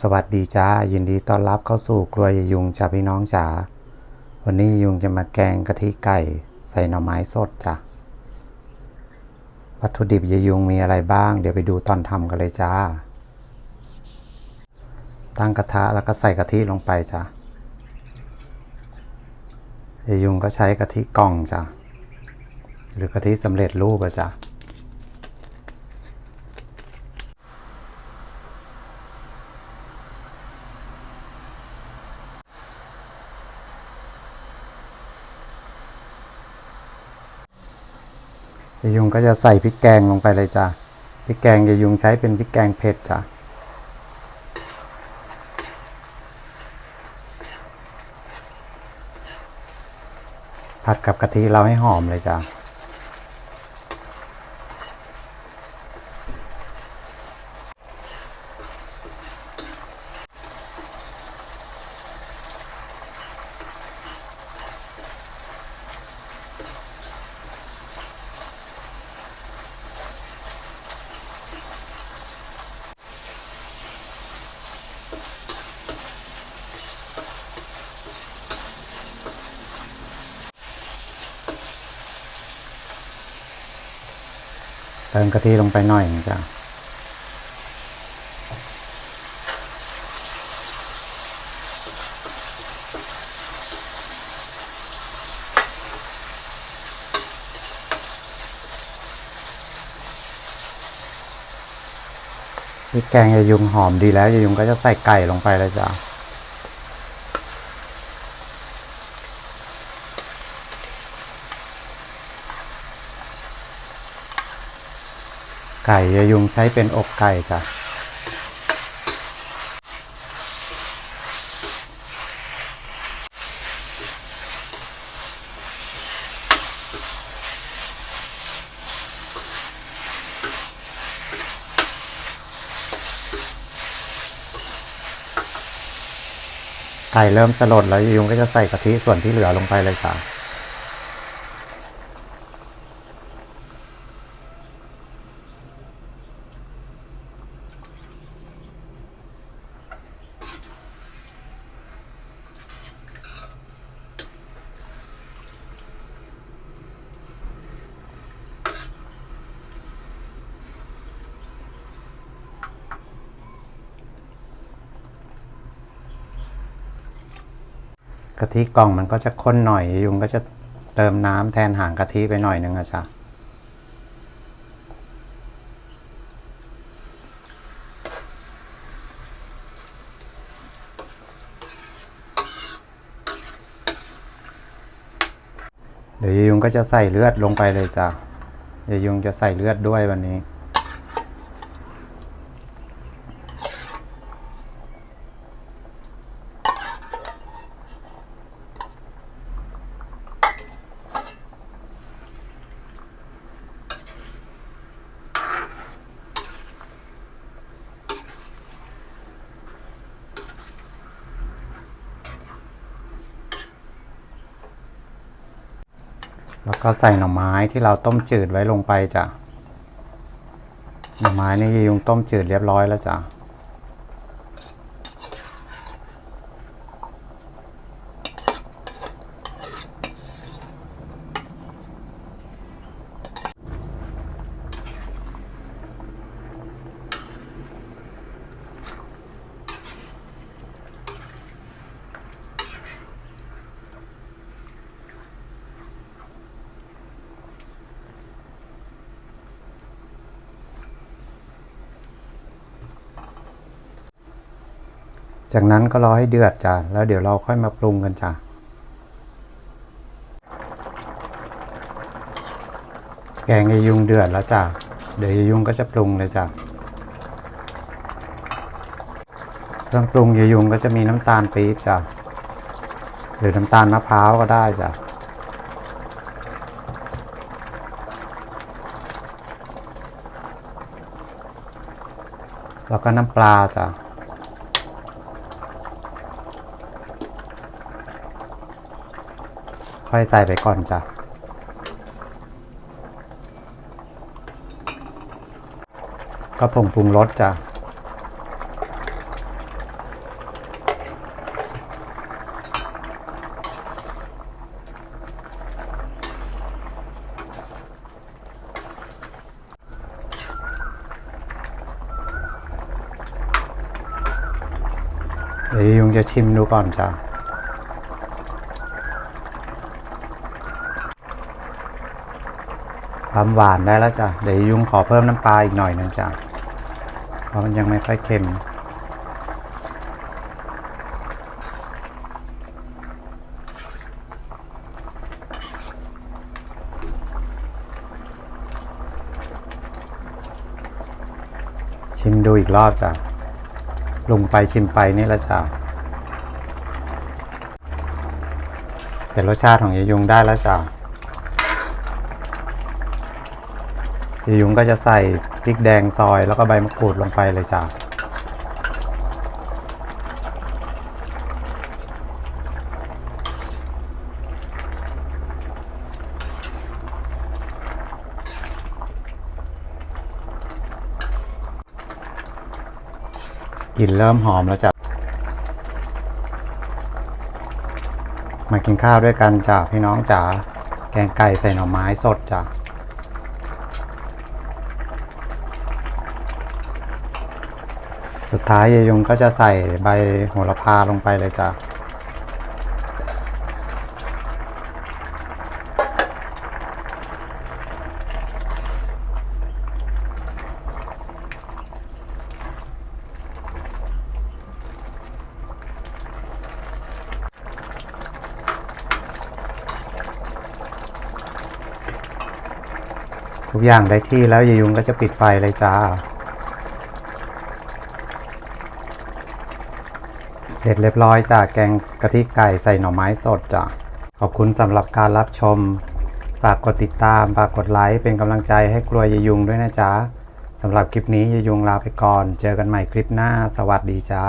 สวัสดีจ้ายินดีต้อนรับเข้าสู่ครัวยยุงจ้าพี่น้องจ๋าวันนี้ยุงจะมาแกงกะทิไก่ใส่หน่อไม้สดจ้ะวัตถุดิบยยุงมีอะไรบ้าง เดี๋ยวไปดูตอนทำกันเลยจ้า ตั้งกระทะแล้วก็ใส่กะทิลงไปจ้ะยายยุงก็ใช้กะทิกล่องจ้ะหรือกะทิสำเร็จรูปอะจ้ะ ยายยุงก็จะใส่พริกแกงลงไปเลยจ้ะพริกแกงยายยุงใช้เป็นพริกแกงเผ็ดจ้ะผัดกับกะทิเราให้หอมเลยจ้ะ ติมกะทิลงไปหน่อยหนึงจ้ะพริกแกงยายุงหอมดีแล้วยายยุงก็จะใส่ไก่ลงไปเลยจ้ะ ไก่ยายุงใช้เป็นอกไก่จ้ะไก่เริ่มสลดแล้วยายยุงก็จะใส่กะทิส่วนที่เหลือลงไปเลยจ้ะ กะทิกล่องมันก็จะข้นหน่อยยุงก็จะเติมน้ำแทนหางกะทิไปหน่อยนึงอะจ้ะเดี๋ยวยุงก็จะใส่เลือดลงไปเลยจ้ะยายวยุงจะใส่เลือดด้วยวันนี้ แล้วก็ใส่หน่อไม้ที่เราต้มจืดไว้ลงไปจ้ะ หน่อไม้นี่ยายยุงต้มจืดเรียบร้อยแล้วจ้ะ จากนั้นก็รอให้เดือดจ้ะแล้วเดี๋ยวเราค่อยมาปรุงกันจ้ะแกงยายยุงเดือดแล้วจ้ะเดี๋ยวยยุงก็จะปรุงเลยจ้ะเครื่องปรุงยายยุงก็จะมีน้ำตาลปี๊บจ้ะหรือน้ำตาลมะพร้าวก็ได้จ้ะแล้วก็น้ำปลาจ้ะ ค่อยใส่ไปก่อนจ้ะก็ผงปรุงรสจ้ะเดี๋ยวยุงจะชิมดูก่อนจ้ะ ความหวานได้แล้วจ้ะเดี๋ยวยุงขอเพิ่มน้ำปลาอีกหน่อยหนึงจ้ะเพราะมันยังไม่ค่อยเค็มชิมดูอีกรอบจ้ะลงไปชิมไปนี่ละจ้ะแต่รสชาติของยายยุงได้แล้วจ้ะ ยายยุงก็จะใส่พริกแดงซอยแล้วก็ใบมะกรูดลงไปเลยจ้ะกลิ่นเริ่มหอมแล้วจ้ะ มากินข้าวด้วยกันจ้ะพี่น้องจ๋า แกงไก่ใส่หน่อไม้สดจ้ะ สุดท้ายยายยงก็จะใส่ใบโหระพาลงไปเลยจ้ะทุกอย่างได้ที่แล้วยายยุงก็จะปิดไฟเลยจ้า เส ร็จเรียบร้อยจากแกงกะทิไก่ใส่หน่อไม้สดจ้ะ ขอบคุณสำหรับการรับชม ฝากกดติดตาม ฝากกดไลค์ เป็นกำลังใจให้กลัวยยยุงด้วยนะจ๊ะสำหรับคลิปนี้ยยุงลาไปก่อน เจอกันใหม่คลิปหน้า สวัสดีจ้า